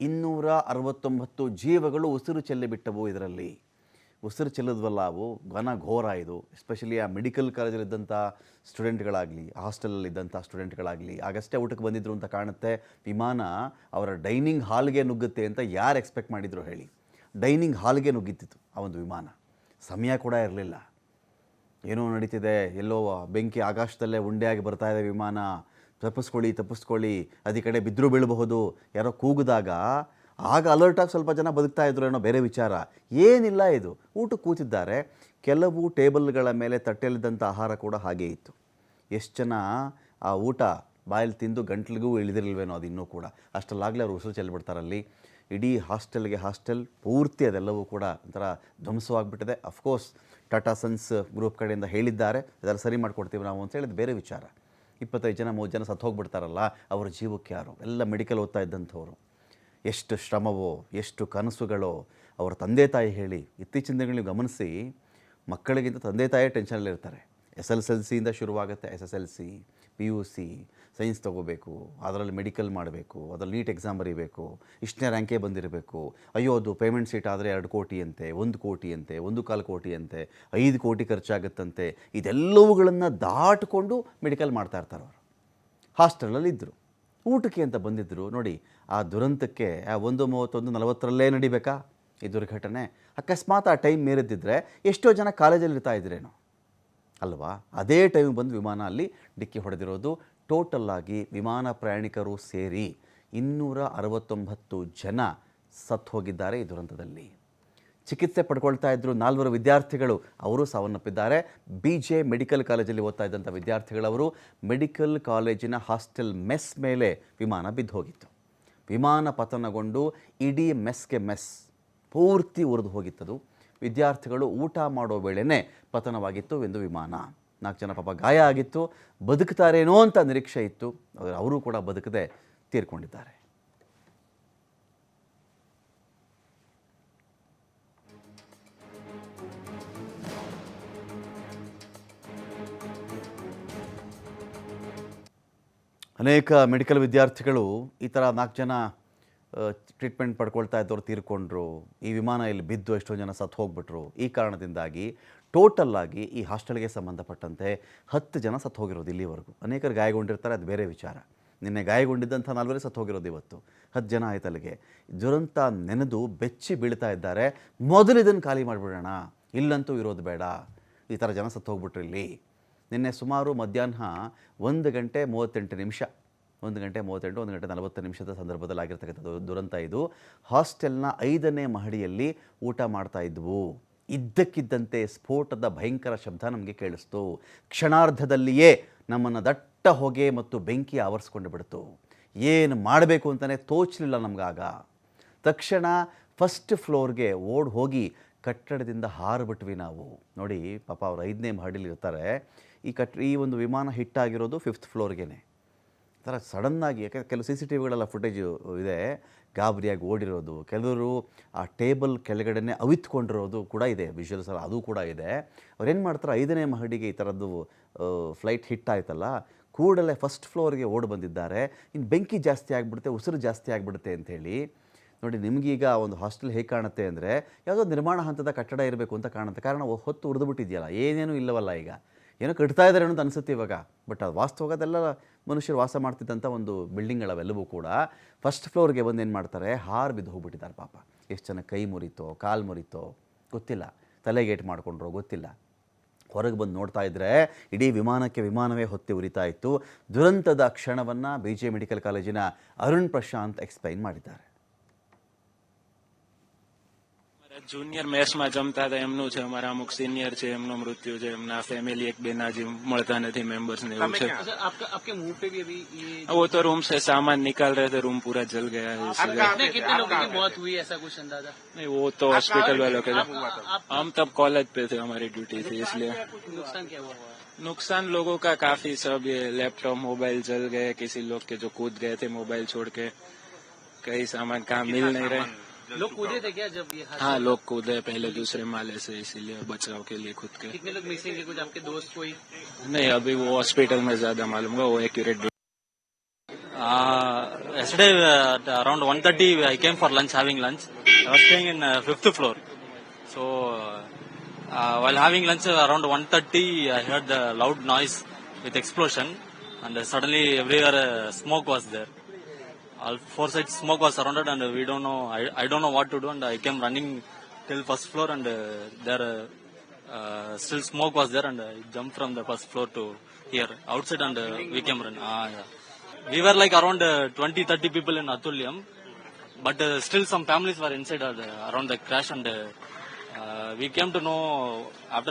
ಇನ್ನೂರ ಅರವತ್ತೊಂಬತ್ತು ಜೀವಗಳು ಉಸಿರು ಚೆಲ್ಲಿಬಿಟ್ಟವು ಇದರಲ್ಲಿ. ಉಸಿರು ಚೆಲ್ಲದ್ವಲ್ಲ ಅವು? ಘನ ಘೋರ ಇದು. ಎಸ್ಪೆಷಲಿ ಆ ಮೆಡಿಕಲ್ ಕಾಲೇಜಲ್ಲಿದ್ದಂಥ ಸ್ಟೂಡೆಂಟ್ಗಳಾಗಲಿ ಹಾಸ್ಟೆಲಲ್ಲಿದ್ದಂಥ ಸ್ಟೂಡೆಂಟ್ಗಳಾಗಲಿ ಆಗಷ್ಟೇ ಊಟಕ್ಕೆ ಬಂದಿದ್ರು ಅಂತ ಕಾಣುತ್ತೆ. ವಿಮಾನ ಅವರ ಡೈನಿಂಗ್ ಹಾಲ್ಗೆ ನುಗ್ಗುತ್ತೆ ಅಂತ ಯಾರು ಎಕ್ಸ್ಪೆಕ್ಟ್ ಮಾಡಿದ್ರು ಹೇಳಿ. ಡೈನಿಂಗ್ ಹಾಲ್ಗೆ ನುಗ್ಗಿತ್ತು ಆ ಒಂದು ವಿಮಾನ. ಸಮಯ ಕೂಡ ಇರಲಿಲ್ಲ. ಏನೋ ನಡೀತಿದೆ. ಎಲ್ಲೋ ಬೆಂಕಿ ಆಕಾಶದಲ್ಲೇ ಉಂಡೆಯಾಗಿ ಬರ್ತಾ ಇದೆ ವಿಮಾನ. ತಪ್ಪಿಸ್ಕೊಳ್ಳಿ ತಪ್ಪಿಸ್ಕೊಳ್ಳಿ, ಅದೇ ಕಡೆ ಬಿದ್ದರೂ ಬೀಳಬಹುದು, ಯಾರೋ ಕೂಗಿದಾಗ ಆಗ ಅಲರ್ಟಾಗಿ ಸ್ವಲ್ಪ ಜನ ಬದುಕ್ತಾ ಇದ್ರು ಏನೋ ಬೇರೆ ವಿಚಾರ. ಏನಿಲ್ಲ ಇದು. ಊಟ ಕೂತಿದ್ದಾರೆ. ಕೆಲವು ಟೇಬಲ್ಗಳ ಮೇಲೆ ತಟ್ಟೆಲಿದ್ದಂಥ ಆಹಾರ ಕೂಡ ಹಾಗೇ ಇತ್ತು. ಎಷ್ಟು ಜನ ಆ ಊಟ ಬಾಯಲ್ಲಿ ತಿಂದು ಗಂಟ್ಲಿಗೂ ಇಳಿದಿರಲ್ವೇನೋ ಅದು ಇನ್ನೂ ಕೂಡ. ಅಷ್ಟಲ್ಲಾಗಲೇ ಅವರು ಉಸಿರು ಚೆಲ್ಬಿಡ್ತಾರಲ್ಲಿ. ಇಡೀ ಹಾಸ್ಟೆಲ್ಗೆ ಹಾಸ್ಟೆಲ್ ಪೂರ್ತಿ ಅದೆಲ್ಲವೂ ಕೂಡ ಒಂಥರ ಧ್ವಂಸವಾಗಿಬಿಟ್ಟಿದೆ of course Tata sons group ಕಡೆಯಿಂದ ಹೇಳಿದ್ದಾರೆ. ಅದರ ಸರಿ ಮಾಡಿಕೊಡ್ತೀವಿ ನಾವು ಅಂತ ಹೇಳಿದ ಬೇರೆ ವಿಚಾರ. ಇಪ್ಪತ್ತೈದು ಜನ, ಮೂವತ್ತು ಜನ ಸತ್ತು ಹೋಗ್ಬಿಡ್ತಾರಲ್ಲ, ಅವರ ಜೀವಕ್ಕೆ ಯಾರು? ಎಲ್ಲ ಮೆಡಿಕಲ್ ಓದ್ತಾ ಇದ್ದಂಥವ್ರು. ಎಷ್ಟು ಶ್ರಮವೋ, ಎಷ್ಟು ಕನಸುಗಳೋ, ಅವರ ತಂದೆ ತಾಯಿ ಹೇಳಿ. ಇತ್ತೀಚಿನ ದಿನಗಳು ನೀವು ಗಮನಿಸಿ, ಮಕ್ಕಳಿಗಿಂತ ತಂದೆ ತಾಯಿ ಟೆನ್ಷನಲ್ಲಿರ್ತಾರೆ ಎಸ್ ಎಲ್ ಎಲ್ ಸಿಯಿಂದ ಶುರುವಾಗುತ್ತೆ S S L C, P U C, science ತೊಗೋಬೇಕು, ಅದರಲ್ಲಿ ಮೆಡಿಕಲ್ ಮಾಡಬೇಕು, ಅದರಲ್ಲಿ ನೀಟ್ ಎಕ್ಸಾಮ್ ಬರೀಬೇಕು, ಇಷ್ಟನೇ ರ್ಯಾಂಕೇ ಬಂದಿರಬೇಕು. ಅಯ್ಯೋ, ಅದು ಪೇಮೆಂಟ್ ಸೀಟ್ ಆದರೆ ಎರಡು ಕೋಟಿ ಅಂತೆ ಒಂದು ಕೋಟಿ ಅಂತೆ ಒಂದು ಕಾಲು ಕೋಟಿ ಅಂತೆ ಐದು ಕೋಟಿ ಖರ್ಚಾಗುತ್ತಂತೆ. ಇದೆಲ್ಲವುಗಳನ್ನು ದಾಟಿಕೊಂಡು ಮೆಡಿಕಲ್ ಮಾಡ್ತಾ ಇರ್ತಾರೆ ಅವರು. ಹಾಸ್ಟೆಲಲ್ಲಿ ಇದ್ದರು ಊಟಕ್ಕೆ ಅಂತ ಬಂದಿದ್ದರು ನೋಡಿ, ಆ ದುರಂತಕ್ಕೆ, ಆ ಒಂದು ಮೂವತ್ತೊಂದು ನಲವತ್ತರಲ್ಲೇ ನಡಿಬೇಕಾ? ಈ ದುರ್ಘಟನೆ. ಅಕಸ್ಮಾತ್ ಆ ಟೈಮ್ ಮೀರಿದ್ದಿದ್ರೆ ಎಷ್ಟೋ ಜನ ಕಾಲೇಜಲ್ಲಿ ಇರ್ತಾ ಇದ್ರೇನೋ. ಅಲ್ವಾ? ಅದೇ ಟೈಮ್ ಬಂದು ವಿಮಾನ ಅಲ್ಲಿ ಡಿಕ್ಕಿ ಹೊಡೆದಿರೋದು. ಟೋಟಲ್ ಆಗಿ ವಿಮಾನ ಪ್ರಯಾಣಿಕರು ಸೇರಿ ಇನ್ನೂರ ಅರವತ್ತೊಂಬತ್ತು ಜನ ಸತ್ತು ಹೋಗಿದ್ದಾರೆ ಈ ದುರಂತದಲ್ಲಿ. ಚಿಕಿತ್ಸೆ ಪಡ್ಕೊಳ್ತಾ ಇದ್ದರು ನಾಲ್ವರು ವಿದ್ಯಾರ್ಥಿಗಳು, ಅವರು ಸಾವನ್ನಪ್ಪಿದ್ದಾರೆ. ಬಿ ಜೆ ಮೆಡಿಕಲ್ ಕಾಲೇಜಲ್ಲಿ ಓದ್ತಾ ಇದ್ದಂಥ ವಿದ್ಯಾರ್ಥಿಗಳವರು ಮೆಡಿಕಲ್ ಕಾಲೇಜಿನ ಹಾಸ್ಟೆಲ್ ಮೆಸ್ ಮೇಲೆ ವಿಮಾನ ಬಿದ್ದು ಹೋಗಿತ್ತು. ವಿಮಾನ ಪತನಗೊಂಡು ಇಡೀ ಮೆಸ್ಗೆ ಮೆಸ್ ಪೂರ್ತಿ ಉರಿದು ಹೋಗಿತ್ತದು. ವಿದ್ಯಾರ್ಥಿಗಳು ಊಟ ಮಾಡೋ ವೇಳೆನೇ ಪತನವಾಗಿತ್ತು ಎಂದು ವಿಮಾನ. ನಾಲ್ಕು ಜನ ಪಾಪ ಗಾಯ ಆಗಿತ್ತು. ಬದುಕ್ತಾರೇನೋ ಅಂತ ನಿರೀಕ್ಷೆ ಇತ್ತು. ಅವರು ಕೂಡ ಬದುಕದೆ ತೀರ್ಕೊಂಡಿದ್ದಾರೆ. ಅನೇಕ ಮೆಡಿಕಲ್ ವಿದ್ಯಾರ್ಥಿಗಳು ಈ ಥರ ನಾಲ್ಕು ಜನ ಟ್ರೀಟ್ಮೆಂಟ್ ಪಡ್ಕೊಳ್ತಾ ಇದ್ದವ್ರು ತೀರ್ಕೊಂಡ್ರು, ಈ ವಿಮಾನ ಇಲ್ಲಿ ಬಿದ್ದು ಎಷ್ಟೊಂದು ಜನ ಸತ್ತು ಹೋಗ್ಬಿಟ್ರು, ಈ ಕಾರಣದಿಂದಾಗಿ ಟೋಟಲ್ ಆಗಿ ಈ ಹಾಸ್ಟೆಲ್ಗೆ ಸಂಬಂಧಪಟ್ಟಂತೆ ಹತ್ತು ಜನ ಸತ್ತು ಹೋಗಿರೋದು ಇಲ್ಲಿವರೆಗೂ. ಅನೇಕರು ಗಾಯಗೊಂಡಿರ್ತಾರೆ, ಅದು ಬೇರೆ ವಿಚಾರ. ನಿನ್ನೆ ಗಾಯಗೊಂಡಿದ್ದಂಥ ನಾಲ್ವರೇ ಸತ್ತು ಹೋಗಿರೋದು ಇವತ್ತು. ಹತ್ತು ಜನ ಆಯ್ತು ಅಲ್ಲಿಗೆ ದುರಂತ ನೆನೆದು ಬೆಚ್ಚಿ ಬೀಳ್ತಾ ಇದ್ದಾರೆ. ಮೊದಲು ಇದನ್ನು ಖಾಲಿ ಮಾಡಿಬಿಡೋಣ. ಇಲ್ಲಂತೂ ಇರೋದು ಬೇಡ. ಈ ಥರ ಜನ ಸತ್ತು ಹೋಗ್ಬಿಟ್ರು ಇಲ್ಲಿ. ನಿನ್ನೆ ಸುಮಾರು ಮಧ್ಯಾಹ್ನ ಒಂದು ಗಂಟೆ ಮೂವತ್ತೆಂಟು ನಿಮಿಷ ಒಂದು ಗಂಟೆ ಮೂವತ್ತೆಂಟು ಒಂದು ಗಂಟೆ ನಲವತ್ತು ನಿಮಿಷದ ಸಂದರ್ಭದಲ್ಲಿ ಆಗಿರ್ತಕ್ಕಂಥ ದುರಂತ ಇದು. ಹಾಸ್ಟೆಲ್ನ ಐದನೇ ಮಹಡಿಯಲ್ಲಿ ಊಟ ಮಾಡ್ತಾ ಇದ್ವು. ಇದ್ದಕ್ಕಿದ್ದಂತೆ ಸ್ಫೋಟದ ಭಯಂಕರ ಶಬ್ದ ನಮಗೆ ಕೇಳಿಸ್ತು. ಕ್ಷಣಾರ್ಧದಲ್ಲಿಯೇ ನಮ್ಮನ್ನು ದಟ್ಟ ಹೊಗೆ ಮತ್ತು ಬೆಂಕಿ ಆವರಿಸ್ಕೊಂಡು ಬಿಡ್ತು. ಏನು ಮಾಡಬೇಕು ಅಂತಲೇ ತೋಚಲಿಲ್ಲ ನಮಗಾಗ. ತಕ್ಷಣ ಫಸ್ಟ್ ಫ್ಲೋರ್ಗೆ ಓಡ್ ಹೋಗಿ ಕಟ್ಟಡದಿಂದ ಹಾರಿಬಿಟ್ವಿ ನಾವು. ನೋಡಿ ಪಾಪ ಅವ್ರು ಐದನೇ ಮಹಡಿಲಿರ್ತಾರೆ. ಈ ಕಟ್, ಈ ಒಂದು ವಿಮಾನ ಹಿಟ್ಟಾಗಿರೋದು ಫಿಫ್ತ್ ಫ್ಲೋರ್ಗೇನೆ. ಥರ ಸಡನ್ನಾಗಿ, ಯಾಕಂದರೆ ಕೆಲವು ಸಿ ಸಿ ಟಿ ವಿಗಳೆಲ್ಲ ಫುಟೇಜು ಇದೆ, ಗಾಬರಿಯಾಗಿ ಓಡಿರೋದು. ಕೆಲವರು ಆ ಟೇಬಲ್ ಕೆಳಗಡೆನೆ ಅವಿತ್ಕೊಂಡಿರೋದು ಕೂಡ ಇದೆ ವಿಜುವಲ್ಸ್ ಎಲ್ಲ ಅದು ಕೂಡ ಇದೆ. ಅವ್ರೇನು ಮಾಡ್ತಾರೆ, ಐದನೇ ಮಹಡಿಗೆ ಈ ಥರದ್ದು ಫ್ಲೈಟ್ ಹಿಟ್ ಆಯ್ತಲ್ಲ, ಕೂಡಲೇ ಫಸ್ಟ್ ಫ್ಲೋರ್ಗೆ ಓಡಿ ಬಂದಿದ್ದಾರೆ. ಇನ್ನು ಬೆಂಕಿ ಜಾಸ್ತಿ ಆಗಿಬಿಡುತ್ತೆ, ಉಸಿರು ಜಾಸ್ತಿ ಆಗಿಬಿಡುತ್ತೆ ಅಂಥೇಳಿ. ನೋಡಿ, ನಿಮಗೀಗ ಒಂದು ಹಾಸ್ಟೆಲ್ ಹೇಗೆ ಕಾಣುತ್ತೆ ಅಂದರೆ, ಯಾವುದೋ ನಿರ್ಮಾಣ ಹಂತದ ಕಟ್ಟಡ ಇರಬೇಕು ಅಂತ ಕಾಣುತ್ತೆ. ಕಾರಣ, ಹೊತ್ತು ಉರಿದುಬಿಟ್ಟಿದೆಯಲ್ಲ ಏನೇನೂ ಇಲ್ಲವಲ್ಲ ಈಗ. ಏನೋ ಕಟ್ತಾ ಇದ್ದಾರೆ ಅಂತ ಅನಿಸುತ್ತೆ ಇವಾಗ. ಬಟ್ ಅದು ವಾಸ್ತವ ಅದೆಲ್ಲ ಮನುಷ್ಯರು ವಾಸ ಮಾಡ್ತಿದ್ದಂಥ ಒಂದು ಬಿಲ್ಡಿಂಗ್ಗಳವೆಲ್ಲವೂ ಕೂಡ ಫಸ್ಟ್ ಫ್ಲೋರ್ಗೆ ಬಂದು ಏನು ಮಾಡ್ತಾರೆ? ಹಾರು ಬಿದ್ದು ಹೋಗ್ಬಿಟ್ಟಿದ್ದಾರೆ ಪಾಪ. ಎಷ್ಟು ಜನ ಕೈ ಮುರಿತೋ, ಕಾಲು ಮುರಿತೋ, ಗೊತ್ತಿಲ್ಲ. ತಲೆಗೇಟ್ ಮಾಡ್ಕೊಂಡ್ರೋ, ಗೊತ್ತಿಲ್ಲ. ಹೊರಗೆ ಬಂದು ನೋಡ್ತಾ ಇದ್ದರೆ ಇಡೀ ವಿಮಾನಕ್ಕೆ ವಿಮಾನವೇ ಹೊತ್ತಿ ಉರಿತಾ ಇತ್ತು. ದುರಂತದ ಕ್ಷಣವನ್ನು ಬಿ ಜೆ ಮೆಡಿಕಲ್ ಕಾಲೇಜಿನ ಅರುಣ್ ಪ್ರಶಾಂತ್ ಎಕ್ಸ್ಪ್ಲೈನ್ ಮಾಡಿದ್ದಾರೆ. જુનિયર મેચમાં જમતા હતા એમનું છે અમારા અમુક સિનિયર છે એમનું મૃત્યુ છે એમના ફેમિલી એક બે નાજી મળતા નથી મેમ્બર્સ ને એવું છે अच्छा आपका आपके मुंह पे भी अभी ये वो तो रूम से सामान निकाल रहे थे रूम पूरा जल गया है इसलिए कितने कितने लोगों की मौत हुई ऐसा कुछ अंदाजा नहीं वो तो हॉस्पिटल वालों के आप हम तब कॉलेज पे थे हमारी ड्यूटी थी इसलिए नुकसान क्या हुआ नुकसान लोगों का काफी सब ये लैपटॉप मोबाइल जल गए किसी लोग के जो कूद गए थे मोबाइल छोड़ के कई सामान कहाँ मिल नहीं रहे लोग कूदे थे क्या जब ये हाँ लोग कूदे पहले दूसरे माले से इसीलिए बचाव के लिए खुद के कितने लोग मिसिंग है कुछ आपके दोस्त कोई नहीं अभी वो हॉस्पिटल में ज़्यादा मालूम होगा वो accurate yesterday uh, at around 1.30 I came for lunch, having lunch. I was staying in uh, fifth floor. So uh, while having lunch uh, around 1.30 I heard the loud noise with explosion and uh, suddenly everywhere uh, smoke was there. All four sides smoke was surrounded and we don't know, I, I don't know what to do and I came running till first floor and uh, there uh, still smoke was there and I jumped from the first floor to here outside and uh, we came run. Ah, yeah. We were like around uh, 20 30 people in Atulyam, but uh, still some families were inside uh, around the crash and uh, uh, we came to know after